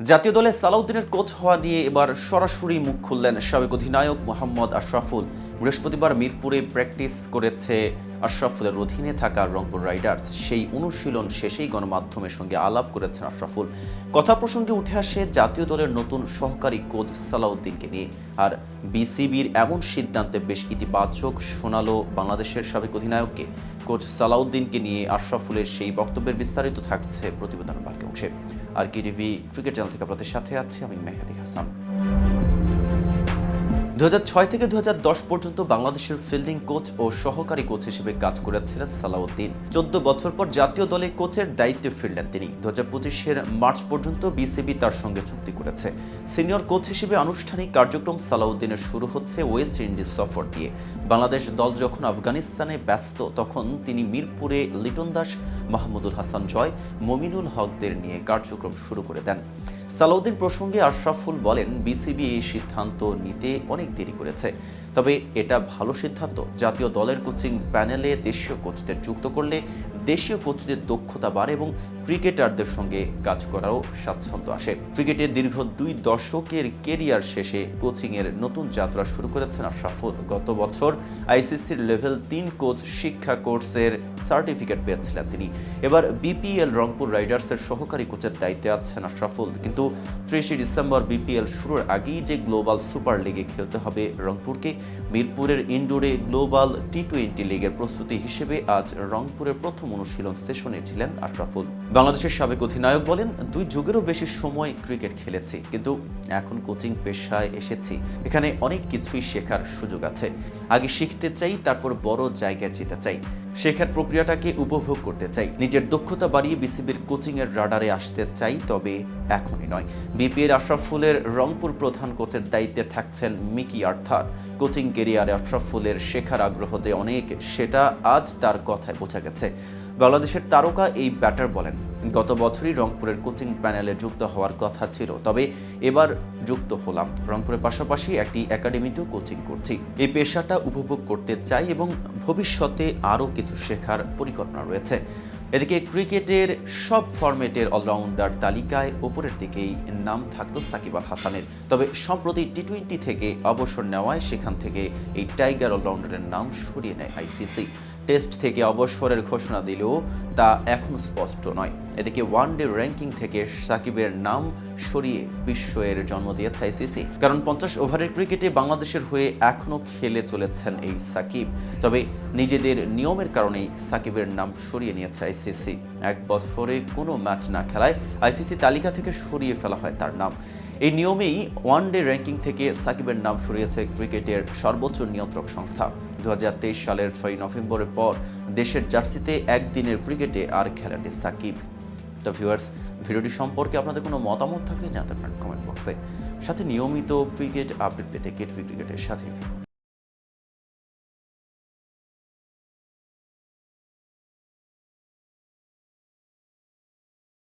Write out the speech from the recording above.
জাতীয় দলে সালাউদ্দিনের কোচ হওয়া নিয়ে এবার সরাসরি মুখ খুললেন সাবেক অধিনায়ক মোহাম্মদ আশরাফুল। বৃহস্পতিবার মিরপুরে প্র্যাকটিস করেছে আশরাফুলের অধীনে থাকা রংপুর রাইডার্স। সেই অনুশীলন শেষেই গণমাধ্যমের সঙ্গে আলাপ করেছেন আশরাফুল। কথা প্রসঙ্গে উঠে আসে জাতীয় দলের নতুন সহকারী কোচ সালাউদ্দিনকে নিয়ে। আর বিসিবির এমন সিদ্ধান্তে বেশ ইতিবাচক শোনালো বাংলাদেশের সাবেক অধিনায়ককে। কোচ সালাউদ্দিনকে নিয়ে আশরাফুলের সেই বক্তব্যের বিস্তারিত থাকছে প্রতিবেদন বাকি অংশে আর কি টিভি ক্রিকেট চ্যানেল থেকে আপনাদের সাথে আছি আমি মেহাদি হাসান। দু থেকে দু পর্যন্ত বাংলাদেশের ফিল্ডিং কোচ ও সহকারী কোচ হিসেবে কাজ করেছিলেন সালাউদ্দিন। চোদ্দ বছর পর জাতীয় দলে কোচের দায়িত্বে ফিরলেন তিনি। দু হাজার মার্চ পর্যন্ত বিসিবি তার সঙ্গে চুক্তি করেছে। সিনিয়র কোচ হিসেবে আনুষ্ঠানিক কার্যক্রম সালাউদ্দিনের শুরু হচ্ছে ওয়েস্ট ইন্ডিজ সফর দিয়ে। বাংলাদেশ দল যখন আফগানিস্তানে ব্যস্ত, তখন তিনি মিরপুরে লিটন দাস, মাহমুদুল হাসান জয়, মমিনুল হকদের নিয়ে কার্যক্রম শুরু করে দেন। সালাউদ্দিন প্রসঙ্গে আশরাফুল বলেন, বিসিবি এই সিদ্ধান্ত নিতে অনেক দেরি করেছে। তবে এটা ভালো সিদ্ধান্ত। জাতীয় দলের কোচিং প্যানেলে দেশীয় কোচদের যুক্ত করলে দেশীয় কোচদের দক্ষতা বাড়ে এবং ক্রিকেটারদের সঙ্গে কাজ করাও স্বাচ্ছন্দ্য আসে। ক্রিকেটে দীর্ঘ দুই দশকের কেরিয়ার শেষে কোচিংয়ের নতুন যাত্রা শুরু করেছেন আশরাফুল। গত বছর আইসিসির লেভেল তিন কোচ শিক্ষা কোর্সের সার্টিফিকেট পেয়েছিলেন তিনি। এবার বিপিএল রংপুর রাইডার্সের সহকারী কোচের দায়িত্বে আছেন আশরাফুল। কিন্তু ত্রিশে ডিসেম্বর বিপিএল শুরুর আগেই যে গ্লোবাল সুপার লিগে খেলতে হবে রংপুরকে, মিরপুরের ইনডোরে গ্লোবাল টি টোয়েন্টি লিগের প্রস্তুতি হিসেবে আজ রংপুরের প্রথম অনুশীলন সেশনে ছিলেন আশরাফুল। বাংলাদেশের সাবেক অধিনায়ক বলেন, দুই যুগেরও বেশি সময় ক্রিকেট খেলেছি, কিন্তু এখন কোচিং পেশায় এসেছি। এখানে অনেক কিছুই শেখার সুযোগ আছে। আগে শিখতে চাই, তারপর বড় জায়গায় যেতে চাই। শেখার প্রক্রিয়াটাকে উপভোগ করতে চাই। নিজের দক্ষতা বাড়িয়ে বিসিবির কোচিং এর রাডারে আসতে চাই, তবে এখনই নয়। বিপিএর আশরাফুলের রংপুর প্রধান কোচের দায়িত্বে থাকছেন মিকি, অর্থাৎ কোচিং কেরিয়ারে আশরাফুলের শেখার আগ্রহ যে অনেক, সেটা আজ তার কথায় বোঝা গেছে। বাংলাদেশের তারকা এই ব্যাটার বলেন, গত বছরই রংপুরের কোচিং প্যানেলে যুক্ত হওয়ার কথা ছিল, তবে এবার যুক্ত হলাম। রংপুরের পাশাপাশি একটি একাডেমিতেও কোচিং করছি। এই পেশাটা উপভোগ করতে চাই এবং ভবিষ্যতে আরও কিছু শেখার পরিকল্পনা রয়েছে। এদিকে ক্রিকেটের সব ফরম্যাটের অলরাউন্ডার তালিকায় ওপরের দিকেই নাম থাকতো সাকিব আল হাসানের। তবে সম্প্রতি টি টোয়েন্টি থেকে অবসর নেওয়ায় সেখান থেকে এই টাইগার অলরাউন্ডারের নাম সরিয়ে নেয় আইসিসি। টেস্ট থেকে অবসরের ঘোষণা দিলেও তা এখন স্পষ্ট নয়। এদিকে ওয়ান ডে র্যাঙ্কিং থেকে সাকিবের নাম সরিয়ে বিশ্বের জন্ম দিয়েছে আইসিসি। কারণ পঞ্চাশ ওভারের ক্রিকেটে বাংলাদেশের হয়ে এখনও খেলে চলেছেন এই সাকিব। তবে নিজেদের নিয়মের কারণেই সাকিবের নাম সরিয়ে নিয়েছে আইসিসি। এক বছরে কোনো ম্যাচ না খেলায় আইসিসি তালিকা থেকে সরিয়ে ফেলা হয় তার নাম। এই নিয়মেই ওয়ান ডে র্যাঙ্কিং থেকে সাকিবের নাম সরিয়েছে ক্রিকেটের সর্বোচ্চ নিয়ন্ত্রক সংস্থা। দু হাজার তেইশ সালের ছয় নভেম্বরের পর দেশের জার্সিতে একদিনের ক্রিকেটে আর খেলাটি সাকিব। তো ভিউয়ার্স, ভিডিওটি সম্পর্কে আপনাদের কোনো মতামত থাকলে জানাতে পারেন কমেন্ট বক্সে। সাথে নিয়মিত ক্রিকেট আপডেট পেতে কেটভি ক্রিকেটের সাথে